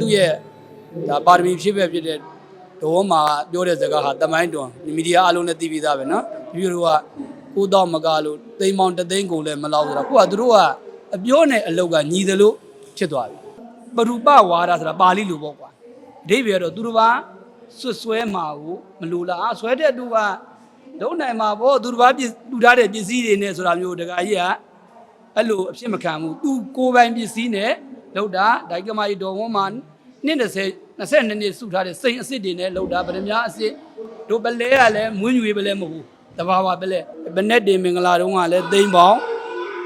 သူ့ရဲ့ဒါပါရမီဖြစ်ပဲဖြစ်တဲ့ဒေါ်မှာပြောတဲ့စကားဟာတမိုင်းတွန်မီဒီယာအလုံးနဲ့သိပြီးသားပဲနော်ဒီလိုကကိုတော့မကလို့တိမ်မောင်တသိန်းကုန်လည်းမလောက်ဆိုတာကိုကသူတို့ကအပြောနဲ့အလောက်ကညီသလိုဖြစ်သွားပြီပရူပဝါဒဆိုတာပါဠိလိုပေါ့ကွာအဓိပ္ပာယ်တော့သူတို့ကဆွတ်ဆွဲမှာကိုမလိုလားအာဆွဲတဲ့သူကလုံးနိုင်မှာပေါ့သူတို့ဘာပြတူထားတဲ့ပစ္စည်းတွေနဲ့ဆိုတာမျိုးတကကြီးကအဲ့လိုအဖြစ်မခံဘူးသူကိုယ်ပိုင်ပစ္စည်းနဲ့ လောက်တာဒိုက်ကမာကြီးတော်ဝန်းမှာနှစ်20 22နှစ်စုထားတဲ့စိန်အစ်စ်တွေနဲ့လောက်တာဗရမ ्या အစ်စ်တို့ပလဲကလည်းမွေးညွေပလဲမဟုတ်ဘူးတဘာဝပလဲဘနဲ့တင်မင်္ဂလာတုန်းကလည်းသိန်းပေါင်း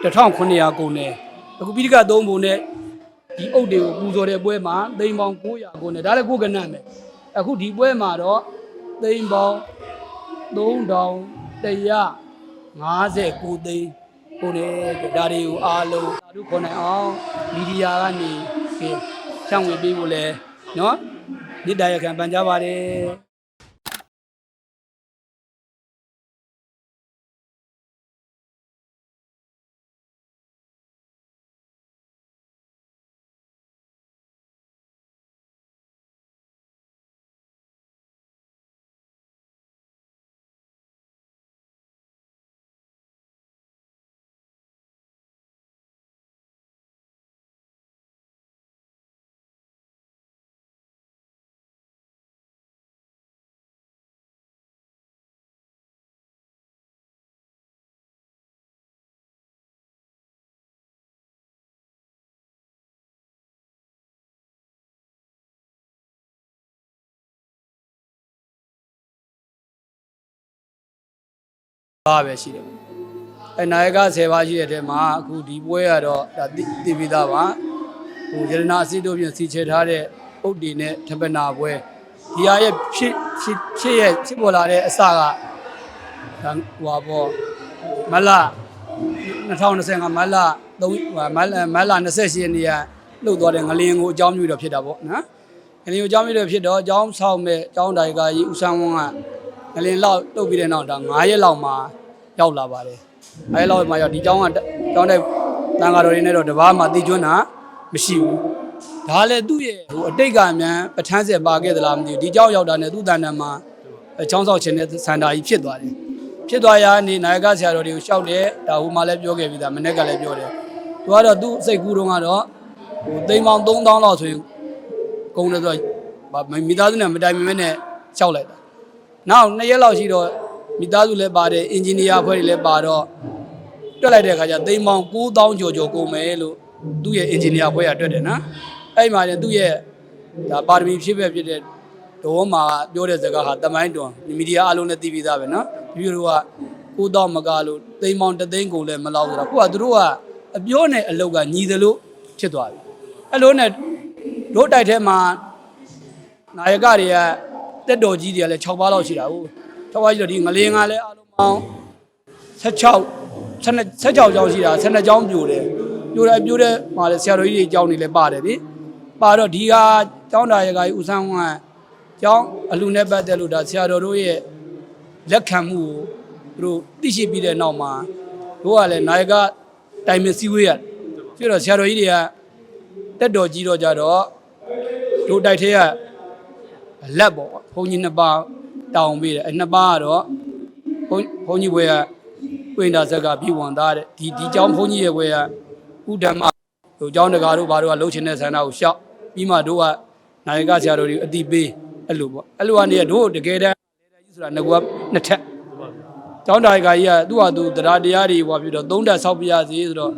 1900ကုန်တယ်အခုပိဋကသုံးပုံနဲ့ဒီအုတ်တွေကိုပူဇော်တဲ့ပွဲမှာသိန်းပေါင်း900ကုန်တယ်ဒါလည်းကိုယ်ကနတ်မယ်အခုဒီပွဲမှာတော့သိန်းပေါင်း3159သိန်း ကိုနေဒါတွေကိုအားလုံးသာဓုခေါ်နိုင်အောင်မီဒီယာကနေဖြင့်ဖြန့်ဝေပေးဖို့လဲနော်မြစ်တာရခံပန်ကြပါတယ် ပါပဲရှိတယ်အဲနာယက10ပါးရှိတဲ့ထဲမှာအခုဒီပွဲကတော့ဒါသိသိပြီးသားပါဟိုရတနာအစစ်တို့ပြင်စီချေထားတဲ့အုတ်တီနဲ့ထပနာပွဲဒီဟာရဲ့ဖြစ်ဖြစ်ဖြစ်ရဲ့ဖြစ်ပေါ်လာတဲ့အစကဒါဟိုပါပေါ့မလ2025မလ3မလမလ28ရက်နေ့ကလှုပ်သွားတဲ့ငလင်းကိုအကြောင်းပြုတော့ဖြစ်တာပေါ့နော်ငလင်းကိုအကြောင်းပြုတော့ဖြစ်တော့အကြောင်းဆောင်မဲ့အကြောင်းတိုင်ကကြီးဦးဆန်းဝန်းက ငလင်လောက်တုတ်ပြီးတဲ့နောက်ဒါ9ရက်လောက်မှရောက်လာပါတယ်အဲလောက်မှရောက်ဒီကျောင်းကကျောင်းတဲ့တန်ဃာတော်တွေနဲ့တော့တပားမှတည်ကျွမ်းတာမရှိဘူးဒါလည်းသူ့ရဲ့ဟိုအတိတ်ကအမြန်ပထန်းဆက်ပါခဲ့သလားမသိဘူးဒီကျောင်းရောက်တာနဲ့သူ့တန်တန်မှာချောင်းဆောက်ခြင်းနဲ့စန္ဒာကြီးဖြစ်သွားတယ်ဖြစ်သွားရနေနာယကဆရာတော်တွေကိုရှောက်တယ်ဒါဟိုမှလည်းပြောခဲ့ပြီးသားမနေ့ကလည်းပြောတယ်သူကတော့သူ့စိတ်ကူးတုန်းကတော့ဟိုသိန်းပေါင်း3000လောက်ဆိုရင်ကုန်တယ်ဆိုတော့မိသားစုနဲ့မတိုင်မီမဲ့နဲ့ရှောက်လိုက်တာ နောက်နှစ်ရက်လောက်ရှိတော့မိသားစုလည်းပါတယ်အင်ဂျင်နီယာအဖွဲ့တွေလည်းပါတော့တွက်လိုက်တဲ့အခါကျသိန်းပေါင်း9000ကျော်ကျော်ကုန်မယ်လို့သူ့ရဲ့အင်ဂျင်နီယာအဖွဲ့ကတွက်တယ်နော်အဲ့မှာလည်းသူ့ရဲ့ဒါပါရမီဖြစ်ပဲဖြစ်တဲ့ဒေါ်မှာပြောတဲ့စကားဟာတမိုင်းတွန်မီဒီယာအလုံးနဲ့သိပြီးသားပဲနော်ဒီလိုက9000မကလို့သိန်းပေါင်း3သိန်းကုန်လည်းမလောက်ဆိုတာကိုကသူတို့ကအပြောနဲ့အလောက်ကညီသလိုဖြစ်သွားပြီအဲ့လိုနဲ့တို့တိုက်ထဲမှာနာယကတွေက တက်တော်ကြီးတွေကလည်း6ပါးလောက်ရှိတာဟုတ်6ပါးရှိတော့ဒီငလင်းကလည်းအလုံးပေါင်း16 16ကြောင်းရှိတာ12ကြောင်းပြိုတယ်ပြိုတယ်ပြိုတယ်မှာလည်းဆရာတော်ကြီးတွေအကြောင်းတွေလည်းပါတယ်ဗျပါတော့ဒီဟာကျောင်းသားရကကြီးဦးဆန်းဝမ်းကျောင်းအလူနဲ့ပတ်သက်လို့ဒါဆရာတော်တို့ရဲ့လက်ခံမှုကိုသူတို့သိရှိပြီးတဲ့နောက်မှာတို့ကလည်းနာယကတိုင်မစည်းဝေးရပြီးတော့ဆရာတော်ကြီးတွေကတက်တော်ကြီးတော့ကြတော့တို့တိုက်ထဲက လက်ပေါ့ဘုန်းကြီးနှစ်ပါးတောင်းပေးတယ်အဲနှစ်ပါးကတော့ဘုန်းဘုန်းကြီးဘွယ်ကဝိန္ဒာဇက်ကပြည်ဝန်သားတဲ့ဒီဒီเจ้าဘုန်းကြီးရဲ့ဘွယ်ကဥဓမ္မဟိုเจ้าတကာတို့ဘာတို့ကလှုပ်ချင်တဲ့ဆန္ဒကိုရှောက်ပြီးမှတို့ကနိုင်ကဆရာတော်တွေအတိပေးအဲ့လိုပေါ့အဲ့လိုကနေတို့တကယ်တမ်းလေတကြီးဆိုတာငကူကနှစ်ထက်เจ้าတိုင်ကကြီးကသူ့ဟာသူတရားတရားတွေဟောပြီးတော့သုံးတက်ဆောက်ပြရစီဆိုတော့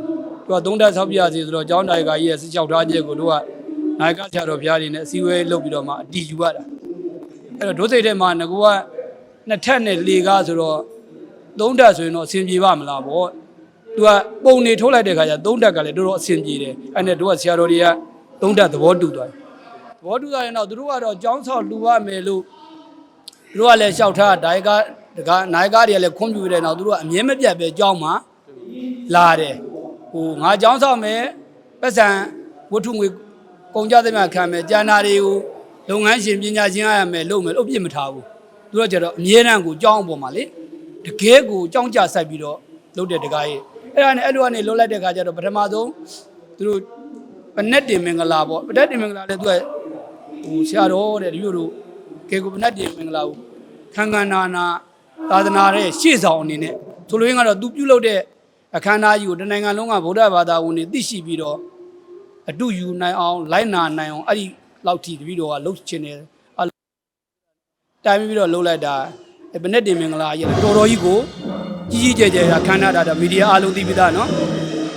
သူကသုံးတက်ဆောက်ပြရစီဆိုတော့เจ้าတိုင်ကကြီးရဲ့စစ်ချောက်ထားချက်ကိုတို့က နိုင်ကဆရာတော်ဘုရားတွေနဲ့အစည်းအဝေးလုပ်ပြီးတော့မှအတီးယူရတာအဲ့တော့ဒုစိတ်ထဲမှာငကူကနှစ်ထပ်နဲ့လေကားဆိုတော့သုံးတက်ဆိုရင်တော့အဆင်ပြေပါမလားပေါ့သူကပုံနေထုတ်လိုက်တဲ့ခါကျသုံးတက်ကလည်းတော်တော်အဆင်ပြေတယ်အဲ့နဲ့တို့ကဆရာတော်တွေကသုံးတက်သဘောတူသွားတယ်သဘောတူသွားရင်တော့သူတို့ကတော့ကြောင်းဆောက်လူရမယ်လို့သူတို့ကလည်းလျှောက်ထားဒိုင်ကဒကာနိုင်ကားတွေကလည်းခွင့်ပြုတဲ့နောက်သူတို့ကအမြဲမပြတ်ပဲကြောင်းမှာလာတယ်ဟိုငါကြောင်းဆောက်မယ်ပတ်စံဝတ္ထုငွေ ကုန်ကြသမျှခံမယ်ကျန်တာတွေကိုလုပ်ငန်းရှင်ပညာရှင်ရရမယ်လုပ်မယ်လို့ပြစ်မထားဘူးသူတို့ကျတော့အမြဲတမ်းကိုကြောင်းအပေါ်မှာလေတကယ်ကိုကြောင်းကြဆိုင်ပြီးတော့လုပ်တဲ့တကားကြီးအဲ့ဒါနဲ့အဲ့လိုကနေလုပ်လိုက်တဲ့ခါကျတော့ပထမဆုံးသူတို့ပနက်တင်မင်္ဂလာပေါ့ပနက်တင်မင်္ဂလာလည်းသူကဟိုဆရာတော်တဲ့ဒီလိုတို့ကေကုပနတ်တင်မင်္ဂလာကိုခံခံနာနာသာသနာရဲ့ရှေ့ဆောင်အနေနဲ့ဆိုလိုရင်းကတော့သူပြုလုပ်တဲ့အခမ်းအနားကြီးကိုတနိုင်ငံလုံးကဗုဒ္ဓဘာသာဝင်တွေသိရှိပြီးတော့ အတူယူနိုင်အောင်လိုက်နာနိုင်အောင်အဲ့ဒီလောက်ထိတပည့်တော်ကလှုပ်ချင်တယ်အဲ့တိုင်ပြီးတော့လှုပ်လိုက်တာဘယ်နဲ့တင်မင်္ဂလာကြီးလဲတော်တော်ကြီးကိုကြီးကြီးကျယ်ကျယ်အခမ်းအနားတာမီဒီယာအားလုံးသိပြီးသားနော်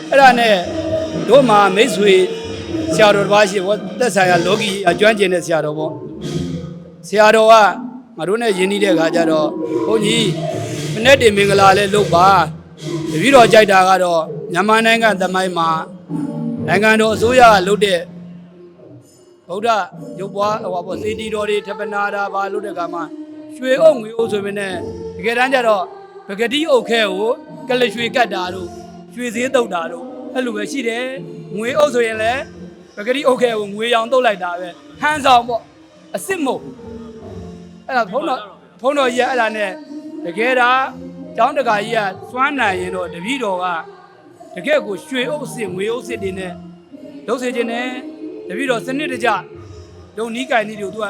အဲ့ဒါနဲ့တို့မှာမိတ်ဆွေဆရာတော်တစ်ပါးရှိဘောသက်ဆိုင်ရာလောကီအကျွမ်းကျင်တဲ့ဆရာတော်ပေါ့ဆရာတော်ကငါတို့နဲ့ယဉ်နေတဲ့ခါကျတော့ဘုန်းကြီးမနဲ့တင်မင်္ဂလာလဲလုပ်ပါတပည့်တော်ကြိုက်တာကတော့မြန်မာနိုင်ငံသမိုင်းမှာ နိုင်ငံတော်အစိုးရကလုပ်တဲ့ဗုဒ္ဓရုပ်ပွားဟိုပါပေါ့စေတီတော်တွေထပ်ပနာတာဘာလို့တဲ့ကမှာရွှေအုပ်ငွေအုပ်ဆိုပေမဲ့တကယ်တမ်းကျတော့ပဂတိအုပ်ခဲကိုကလရွှေကတ်တာတို့ရွှေစည်းတုပ်တာတို့အဲ့လိုပဲရှိတယ်ငွေအုပ်ဆိုရင်လည်းပဂတိအုပ်ခဲကိုငွေရောင်တုပ်လိုက်တာပဲဟန်းဆောင်ပေါ့အစ်စ်မို့အဲ့ဒါဘုန်းတော်ဘုန်းတော်ကြီးကအဲ့ဒါနဲ့တကယ်တာကျောင်းတကာကြီးကစွမ်းနိုင်ရင်တော့တပည့်တော်က တကယ်ကိုရွှေအုပ်စစ်ငွေအုပ်စစ်တွေနဲ့လုပ်စေခြင်းနဲ့တပည့်တော်စနစ်တကျလုံနီးကင်နီးတွေကိုသူက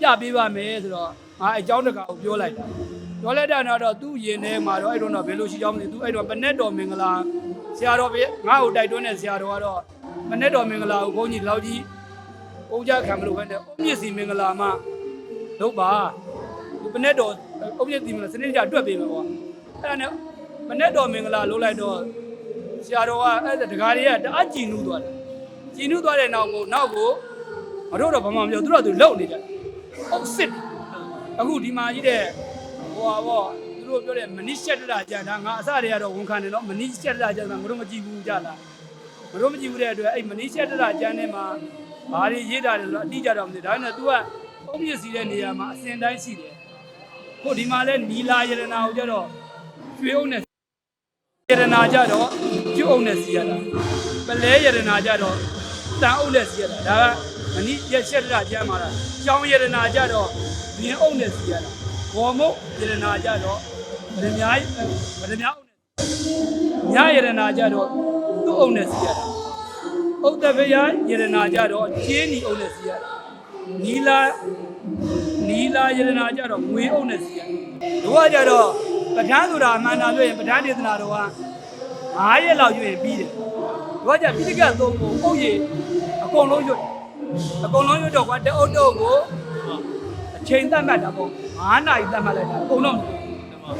ပြပေးပါမယ်ဆိုတော့ငါအကြောင်းတကာကိုပြောလိုက်တာပြောလိုက်တာတော့သူ့ရင်ထဲမှာတော့အဲ့တော့တော့ဘယ်လိုရှိကြောင်းမသိသူအဲ့တော့ပနက်တော်မင်္ဂလာဆရာတော်ပဲငါ့ကိုတိုက်တွန်းတဲ့ဆရာတော်ကတော့ပနက်တော်မင်္ဂလာကိုဘုန်းကြီးလောက်ကြီးဘုန်းကြခံမလို့ပဲနဲ့အုံမြင့်စီမင်္ဂလာမှလုပ်ပါဒီပနက်တော်အုံမြင့်စီမင်္ဂလာစနစ်တကျတွက်ပေးမယ်ပေါ့အဲ့ဒါနဲ့ပနက်တော်မင်္ဂလာလုပ်လိုက်တော့ ဆရာတော်ကအဲ့ဒါဒကာတွေကတအားကြည်နူးသွားတယ်ကြည်နူးသွားတဲ့နောက်ကိုနောက်ကိုမတို့တော့ဘာမှမပြောသူတို့ကသူလုံနေတယ်အုတ်စစ်အခုဒီမှာကြီးတဲ့ဟိုပါပေါ့သူတို့ပြောတဲ့မနိရှက်တရကြံတာငါအစတွေကတော့ဝန်ခံတယ်နော်မနိရှက်တရကြံတာမတို့မကြည့်ဘူးကြလားမတို့မကြည့်ဘူးတဲ့အတွက်အဲ့မနိရှက်တရကြံထဲမှာဘာတွေရေးတာလဲဆိုတော့အတိအကျတော့မသိဒါပေမဲ့ तू ကအုံမြင့်စီတဲ့နေရာမှာအစင်တိုင်းရှိတယ်ခုဒီမှာလဲနီလာယရနာကိုကြတော့ရွှေအုံနဲ့ယရနာကြတော့ ကျွတ်အုပ်နဲ့စီရတာပလဲယရနာကြတော့တန်အုပ်နဲ့စီရတာဒါကမနိရရှက်တရကျမ်းမှာလားကျောင်းယရနာကြတော့မြင်းအုပ်နဲ့စီရတာဘော်မုတ်ယရနာကြတော့ဗဒမြားဗဒမြားအုပ်နဲ့ညယရနာကြတော့သူ့အုပ်နဲ့စီရတာဥဒ္ဒဗယယရနာကြတော့ကျင်းနီအုပ်နဲ့စီရတာနီလာနီလာယရနာကြတော့ငွေအုပ်နဲ့စီရတာတို့ကကြတော့ပဋ္ဌာန်းဆိုတာအမှန်တန်ပြောရင်ပဋ္ဌာန်းဒေသနာတော်က 9ရက်လောက်ရွေ့ပြီးတယ်။ဘာကြပိဋကတ်သုံးကိုအုပ်ရည်အကုန်လုံးရွတ်အကုန်လုံးရွတ်တော့ကွာတအုပ်တော့ကိုအချိန်သတ်မှတ်တာပေါ့9နာရီသတ်မှတ်လိုက်တာအကုန်လုံး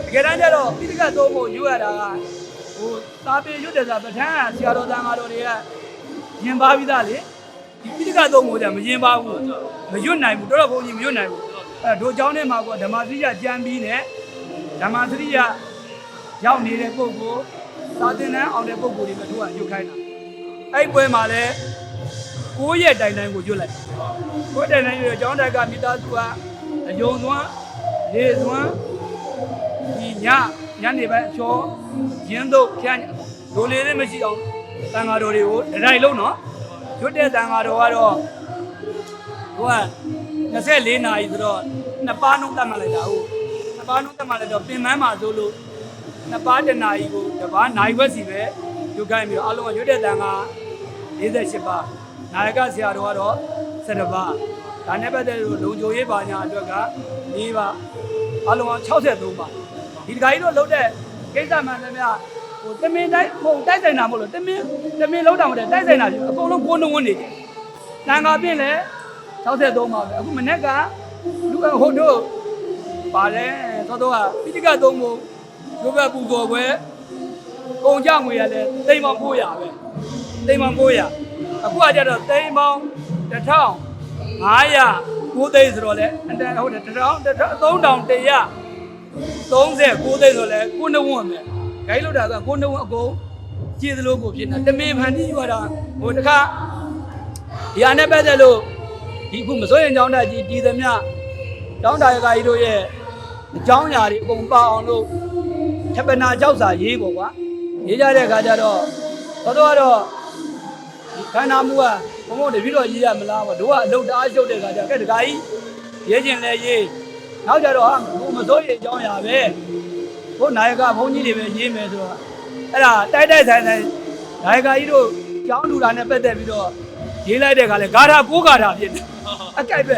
တကယ်တမ်းကျတော့ပိဋကတ်သုံးကိုရွတ်ရတာကဟိုသာပေရွတ်တယ်ဆိုတာပဋ္ဌာန်းကဆရာတော်တန်ဃာတော်တွေကရင်ပါပြီးသားလေဒီပိဋကတ်သုံးကိုじゃမရင်ပါဘူးမရွတ်နိုင်ဘူးတော်တော်ဘုန်းကြီးမရွတ်နိုင်ဘူးအဲတို့เจ้าနဲ့မှာကွာဓမ္မသတိယကြံပြီးနဲ့ဓမ္မသတိယ ရောက်နေတဲ့ပုဂ္ဂိုလ် သာသနာအောင်တဲ့ပုဂ္ဂိုလ်တွေပဲတို့ကရွတ်ခိုင်းတာအဲ့ပွဲမှာလဲ9ရက်တိုင်တိုင်ကိုရွတ်လိုက်9တိုင်တိုင်ရွတ်ကျောင်းတိုက်ကမိသားစုကအယုံသွန်းလေသွန်းဒီညညနေပိုင်းအချောရင်းတို့ဖြန်းဒိုလေးလေးမရှိအောင်တန်ဃာတော်တွေကိုဒရိုင်လုံးနော်ရွတ်တဲ့တန်ဃာတော်ကတော့ဟိုက24နာရီဆိုတော့နှစ်ပါးနှုတ်တတ်မှတ်လိုက်တာဟုတ်နှစ်ပါးနှုတ်တတ်မှတ်လိုက်တော့ပင်မန်းမှာဆိုလို့ နှစ်ပါးတစ်နာရီကိုတစ်ပါးနိုင်ခွက်စီပဲယူခိုင်းပြီးတော့အလုံးကရွတ်တဲ့တန်က48ပါးနာယကဆရာတော်ကတော့7ပါးဒါနဲ့ပတ်သက်လို့လုံခြုံရေးပါညာအတွက်က၄ပါးအလုံးက63ပါးဒီတခါကြီးတို့လှုပ်တဲ့ကိစ္စမှန်သမျှဟိုတမင်တိုင်းဟိုတိုက်ဆိုင်တာမဟုတ်လို့တမင်တမင်လှုပ်တာမဟုတ်တဲ့တိုက်ဆိုင်တာပြအကုန်လုံးကိုးနှုံးဝင်နေတယ်တန်ခါပြင်းလဲ63ပါးပဲအခုမနေ့ကလူဟိုတို့ပါတယ်သောတော့ကပိဋကသုံးဖို့ ရုပ်ဘက်ပူဇော်ပွဲကုန်ကြငွေရလဲတိမ်ပေါင်း900ပဲတိမ်ပေါင်း900အခုကကြတော့တိမ်ပေါင်း1500 9သိန်းဆိုတော့လဲအတန်ဟုတ်တယ်1000 3139သိန်းဆိုလဲကိုနှဝွန့်ပဲဂိုင်းလို့တာကကိုနှဝွန့်အကုန်ကြည်သလိုကိုဖြစ်နေတမင်ဖန်တီးရတာဟိုတခါဒီအနေပတ်သက်လို့ဒီခုမစိုးရင်ကြောင်းတက်ကြီးတည်သမျှတောင်းတာရကကြီးတို့ရဲ့အကြောင်းအရာတွေအကုန်ပါအောင်လို့ ထပ်ပနာကြောက်စာရေးပေါ့ကွာရေးကြတဲ့အခါကျတော့တော်တော်ကတော့ဒီခန္ဓာမူကဘုံဘုံတပြည့်တော့ရေးရမလားပေါ့တို့ကအလုပ်တအားရှုပ်တဲ့အခါကျကဲတခါကြီးရေးခြင်းလဲရေးနောက်ကြတော့ဟာဘုံမစိုးရေးအကြောင်းအရာပဲဘုနာယကဘုန်းကြီးတွေပဲရေးမယ်ဆိုတော့အဲ့ဒါတိုက်တိုက်ဆိုင်ဆိုင်နာယကကြီးတို့ကြောင်းလူတာနဲ့ပတ်သက်ပြီးတော့ရေးလိုက်တဲ့အခါလဲဂါထာကိုးဂါထာဖြစ်တယ်အကြိုက်ပဲ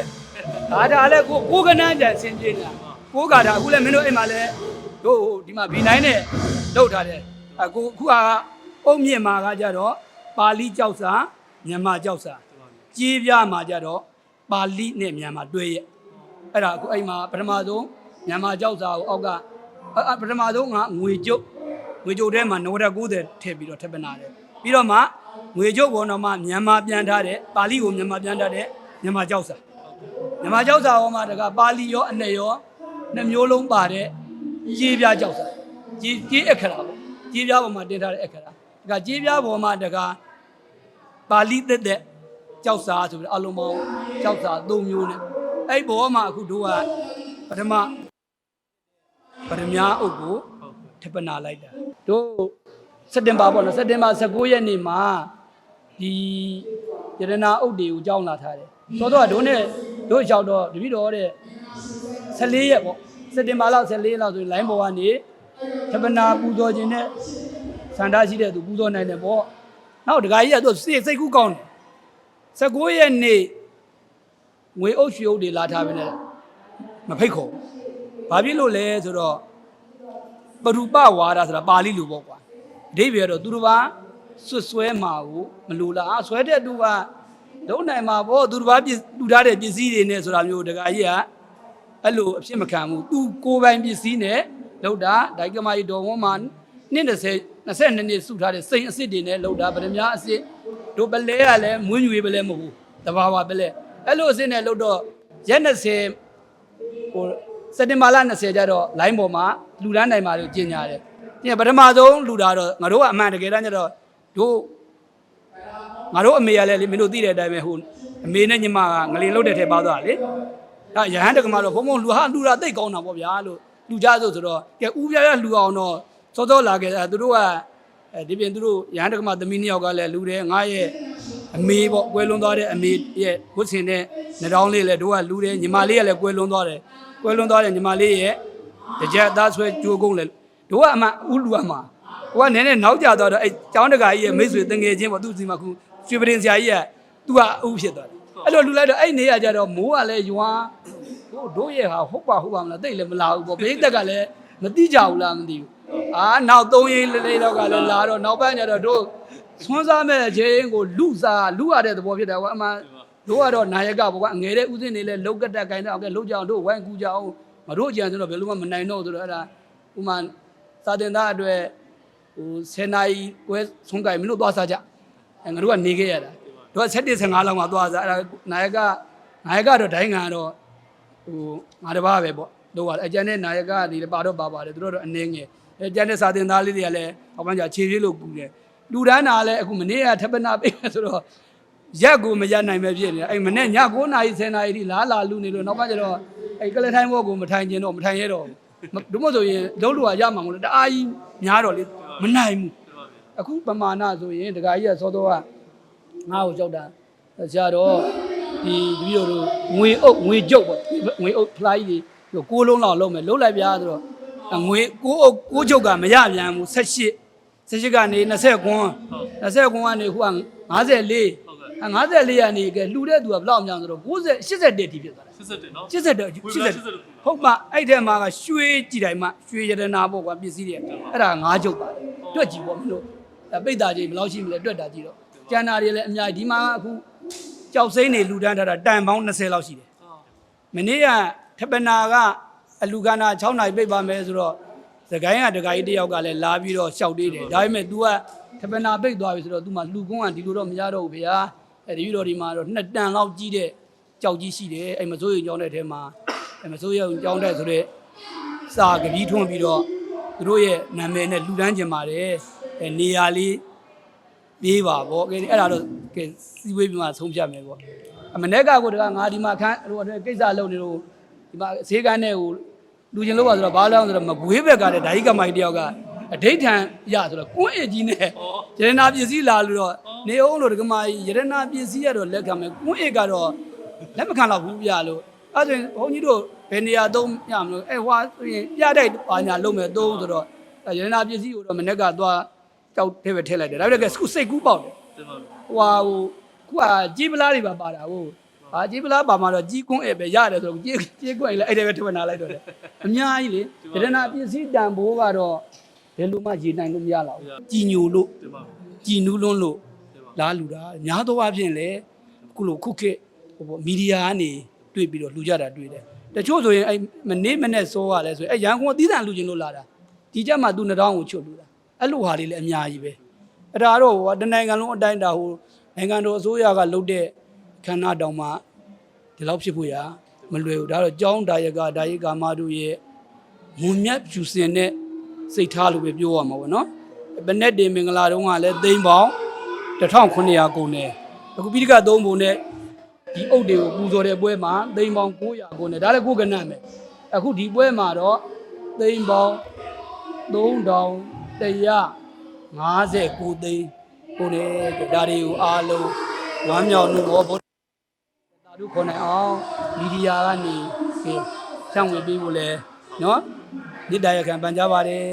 ဒါဒါလည်းကိုကိုကနန်းကြံဆင်းပြေးနေတာကိုကဒါအခုလည်းမင်းတို့အိမ်မှာလည်း တို့ဒီမှာ B9 နဲ့လောက်ထားတယ်အကိုအခုကအုံမြင့်မှာကကြတော့ပါဠိကြောက်စာမြန်မာကြောက်စာကြေးပြမှာကြတော့ပါဠိနဲ့မြန်မာတွဲရဲ့အဲ့ဒါအခုအိမ်မှာပထမဆုံးမြန်မာကြောက်စာကိုအောက်ကအဲ့အဲ့ပထမဆုံးကငွေကျုပ်ငွေကျုပ်ထဲမှာနဝရ90ထည့်ပြီးတော့ထပ်ပနာတယ်ပြီးတော့မှငွေကျုပ်ပေါ်တော့မှမြန်မာပြန်ထားတဲ့ပါဠိကိုမြန်မာပြန်ထားတဲ့မြန်မာကြောက်စာမြန်မာကြောက်စာဟောမှာတကပါဠိရောအနဲ့ရောနှစ်မျိုးလုံးပါတဲ့ ကြေးပြားကြောက်စာကြေးကြေးအခရာပေါ့ကြေးပြားပေါ်မှာတင်ထားတဲ့အခရာတကကြေးပြားပေါ်မှာတကပါဠိသက်သက်ကြောက်စာဆိုပြီးအလုံးပေါင်းကြောက်စာ၃မျိုးနဲ့အဲ့ဘောမှာအခုတို့ကပထမပရမ ्या အုပ်ကိုထပ်ပနာလိုက်တာတို့စက်တင်ဘာပေါ့နော်စက်တင်ဘာ19ရက်နေ့မှာဒီယရနာအုပ်တွေကိုကြောင်းလာထားတယ်ဆိုတော့တို့နဲ့တို့ရောက်တော့တပည့်တော်တဲ့14ရက်ပေါ့ စက်တင်ဘာလ14လောက်ဆိုရင် line ပေါ်ကနေထပ်ပနာပူဇော်ခြင်းနဲ့စန္ဒရှိတဲ့သူပူဇော်နိုင်တယ်ပေါ့နောက်ဒကာကြီးကသူစိတ်စိတ်ကူးကောင်းတယ်19ရက်နေ့ငွေအုပ်ရွှေအုပ်တွေလာထားပြီနဲ့မဖိတ်ခေါ်ဘူးဘာဖြစ်လို့လဲဆိုတော့ပရူပဝါဒဆိုတာပါဠိလိုပေါ့ကွာအဓိပ္ပာယ်တော့သူတို့ကဆွတ်ဆွဲမှာကိုမလိုလားအာဆွဲတဲ့သူကလုံးနိုင်မှာပေါ့သူတို့ဘာပြလူထားတဲ့ပစ္စည်းတွေနဲ့ဆိုတာမျိုးတကကြီးက အဲ့လိုအဖြစ်မခံဘူးသူကိုယ်ပိုင်ပစ္စည်းနဲ့လောက်တာဒိုက်ကမာကြီးတော်ဝန်းမှာနှစ်20 22နှစ်စုထားတဲ့စိန်အစ်စ်တွေနဲ့လောက်တာဗရမ ्या အစ်စ်တို့ပလဲကလည်းမွေးညွေပလဲမဟုတ်ဘူးတဘာဝပလဲအဲ့လိုအစ်စ်နဲ့လောက်တော့ရက်20ဟိုစက်တင်ဘာလ20ကျတော့ line ပေါ်မှာလူတန်းနိုင်ပါလို့ကျင်ညာတယ်။ဒီပထမဆုံးလူတာတော့ငါတို့ကအမှန်တကယ်တမ်းကျတော့တို့ငါတို့အမေကလည်းလေမင်းတို့သိတဲ့အတိုင်းပဲဟိုအမေနဲ့ညီမကငလင်လုတ်တဲ့ထဲပါသွားတာလေ။ အဲရဟန်းတက္ကမတော့ဘုံဘုံလူဟာလူတာတိတ်ကောင်းတာပေါ့ဗျာလို့လူကြဆိုဆိုတော့ကဲဦးပြရလူအောင်တော့စောစောလာခဲ့တာသူတို့ကအဲဒီပြင်သူတို့ရဟန်းတက္ကမသမီးနှစ်ယောက်ကလည်းလူတယ်ငါရဲ့အမေပေါ့ကွဲလွန်သွားတဲ့အမေရဲ့ဝတ်ဆင်တဲ့နှတောင်းလေးလည်းတို့ကလူတယ်ညီမလေးကလည်းကွဲလွန်သွားတယ်ကွဲလွန်သွားတဲ့ညီမလေးရဲ့တကြက်သားဆွဲကြိုးကုန်းလည်းတို့ကအမှဥလူအမှာဟိုကနည်းနည်းနောက်ကျသွားတော့အဲကျောင်းတကာကြီးရဲ့မိတ်ဆွေတငယ်ချင်းပေါ့သူ့စီမှာခုရွှေပရင်ဆရာကြီးကသူကအဥဖြစ်သွားတယ် အဲ့လိုလူလိုက်တော့အဲ့နေရကြတော့မိုးကလည်းရွာတို့တို့ရဲ့ဟာဟုတ်ပါဟုတ်ပါမလားတိတ်လည်းမလာဘူးပေါ့ဘိသက်ကလည်းမတိကြဘူးလားမသိဘူးအာနောက်သုံးရင်းလေးလေးတော့ကလည်းလာတော့နောက်ပိုင်းကျတော့တို့ဆွမ်းစားမဲ့ခြင်းကိုလူစားလူရတဲ့သဘောဖြစ်တယ်ကွာအမှန်တို့ကတော့နာယကပေါ့ကွာအငယ်တဲ့ဥစဉ်နေလဲလောက်ကတက်ကိုင်းတော့ကဲလောက်ကြအောင်တို့ဝိုင်းကူကြအောင်မတို့ကြံဆိုတော့ဘယ်လိုမှမနိုင်တော့ဆိုတော့အဲ့ဒါဥမာစာတင်သားအတွက်ဟို10နာရီကွဲဆုံးကိုင်းမင်းတို့သွားစားကြအဲငါတို့ကနေခဲ့ရတာ တို့က7 15လောက်မှသွားစားအဲ့ဒါနာယကနာယကတော့ဒိုင်းငံကတော့ဟိုငါတစ်ပါးပဲပေါ့တို့ကအကျန်တဲ့နာယကဒီပါတော့ပါပါတယ်တို့တော့အနေငယ်အဲကျန်တဲ့စာတင်သားလေးတွေကလည်းဟောပန်းကြခြေပြေးလို့ကူတယ်လူဒန်းတာလည်းအခုမနေ့ကထပ်ပနာပေးမယ်ဆိုတော့ရက်ကိုမရနိုင်ပဲဖြစ်နေတာအဲ့မနေ့ည9နာရီ10နာရီထိလားလာလူနေလို့နောက်ပိုင်းကျတော့အဲ့ကလေးထိုင်းဘောကိုမထိုင်ကျင်တော့မထိုင်ရတော့ဘူးတို့မဆိုရင်လုံးလို့ရမှာမလို့တအားကြီးများတော့လေမနိုင်ဘူးအခုပမာဏဆိုရင်ဒကာကြီးကစောစောက ငါ့ကိုကြောက်တာဆရာတော်ဒီတပည့်တော်တို့ငွေအုပ်ငွေကြုတ်ပေါ့ငွေအုပ်ဖလားကြီးတွေကိုးလုံးလောက်လုံးမယ်လုံးလိုက်ပြားဆိုတော့ငွေကိုးအုပ်ကိုးကြုတ်ကမရပြန်ဘူး78 78ကနေ20ကွန်း20ကွန်းကနေခုက54 54ကနေကလှူတဲ့သူကဘယ်လောက်များဆိုတော့90 81တိဖြစ်သွားတယ်80နော်80 80ဟုတ်ပါအဲ့ထဲမှာကရွှေကြည်တိုင်းမှာရွှေရတနာပေါ့ကွာပစ္စည်းတွေအဲ့ဒါငါးချုပ်ပါတွက်ကြည့်ပေါ့မလို့ပိတ်တာကြီးဘယ်လောက်ရှိမလဲတွက်တာကြည့်တော့ ကျန်တာတွေလည်းအများကြီးဒီမှာအခုကြောက်စိမ့်နေလူတန်းထားတာတန်ပေါင်း20လောက်ရှိတယ်မနေ့ကထပနာကအလူကနာ6နိုင်ပိတ်ပါမယ်ဆိုတော့သခိုင်းကတခါကြီးတယောက်ကလည်းလာပြီးတော့ရှောက်သေးတယ်ဒါပေမဲ့ तू ကထပနာပိတ်သွားပြီဆိုတော့ तू မှလူကုန်းကဒီလိုတော့မရတော့ဘူးဗျာအဲဒီပြီးတော့ဒီမှာတော့နှစ်တန်လောက်ကြီးတဲ့ကြောက်ကြီးရှိတယ်အဲ့မစိုးရင်ကြောင်းတဲ့ထဲမှာအဲ့မစိုးရင်ကြောင်းတဲ့ဆိုတော့စာကပီးထွန်းပြီးတော့သူတို့ရဲ့နာမည်နဲ့လူတန်းကျင်ပါတယ်အဲနေရာလေး ပြေးပါဗောကဲအဲ့ဒါတော့ကဲစီဝေးပြီးမှဆုံးဖြတ်မယ်ဗောအမနေ့ကကိုတကငါဒီမှာခန်းဟိုကိစ္စလုပ်နေလို့ဒီမှာဈေးကန်းနဲ့ဟိုလူချင်းလို့ပါဆိုတော့ဘာလို့လဲဆိုတော့မကွေးဘက်ကလည်းဓာကြီးကမိုင်တယောက်ကအဋိဋ္ဌံရဆိုတော့ကွန်းအကြီးနဲ့ရတနာပစ္စည်းလာလို့တော့နေအောင်လို့ဒကမာကြီးရတနာပစ္စည်းရတော့လက်ခံမယ်ကွန်းအကတော့လက်မခံတော့ဘူးပြလို့အဲ့ဒါဆိုရင်ဘုန်းကြီးတို့ဘယ်နေရာသုံးရမလို့အဲဟွာဆိုရင်ပြတဲ့ပါညာလုံးမယ်သုံးဆိုတော့ရတနာပစ္စည်းကိုတော့မနေ့ကသွား ကြောက်ထဲပဲထည့်လိုက်တယ်ဒါပေမဲ့ကခုစိတ်ကူးပေါက်တယ်တင်ပါဟွာဟိုခုကကြီးပလားတွေပါပါတာဟိုအာကြီးပလားပါမှာတော့ကြီးကွန်းအဲ့ပဲရတယ်ဆိုတော့ကြီးကြီးကွန်းအဲ့လည်းအဲ့ဒါပဲထပ်နာလိုက်တော့တယ်အများကြီးလေဒရနာပစ္စည်းတန်ဖိုးကတော့ဘယ်လိုမှရေနိုင်လို့မရတော့ဘူးကြည်ညိုလို့တင်ပါကြည်နူးလွန်းလို့လားလူတာများသောအားဖြင့်လေခုလိုခုခေတ်ဟိုပေါ့မီဒီယာကနေတွေ့ပြီးတော့လူကြတာတွေ့တယ်တချို့ဆိုရင်အဲ့မနေ့မနေ့စောရလဲဆိုရင်အဲ့ရန်ကုန်အသီးသန့်လူချင်းလို့လာတာဒီကြမှာသူ2000ကိုချွတ်လူတာ အဲ့လိုဟာလေးလည်းအများကြီးပဲအဲ့ဒါတော့ဟိုတနိုင်ငံလုံးအတိုင်းအတာဟိုနိုင်ငံတော်အစိုးရကလုပ်တဲ့ခန္ဓာတောင်မှဒီလောက်ဖြစ်ဖို့ရမလွယ်ဘူးဒါတော့ကျောင်းဒါယကဒါယကာမတို့ရဲ့မွန်မြတ်ဖြူစင်တဲ့စိတ်ထားလို့ပဲပြောရမှာပေါ့နော်ဘယ်နဲ့တင်မင်္ဂလာတုန်းကလည်းသိန်းပေါင်း1900ကုန်တယ်အခုပိဋကသုံးပုံနဲ့ဒီအုပ်တွေကိုပူဇော်တဲ့ပွဲမှာသိန်းပေါင်း900ကုန်တယ်ဒါလည်းကိုယ်ကနတ်မယ်အခုဒီပွဲမှာတော့သိန်းပေါင်း 159သိန်းဟိုနေဒါတွေကိုအားလုံးဝမ်းမြောက်မှုရောဗုဒ္ဓသာဓုခေါ်နိုင်အောင်မီဒီယာကနေဖြန့်ဝေပေးဖို့လဲနော်မြစ်တာရခံပန်ကြပါတယ်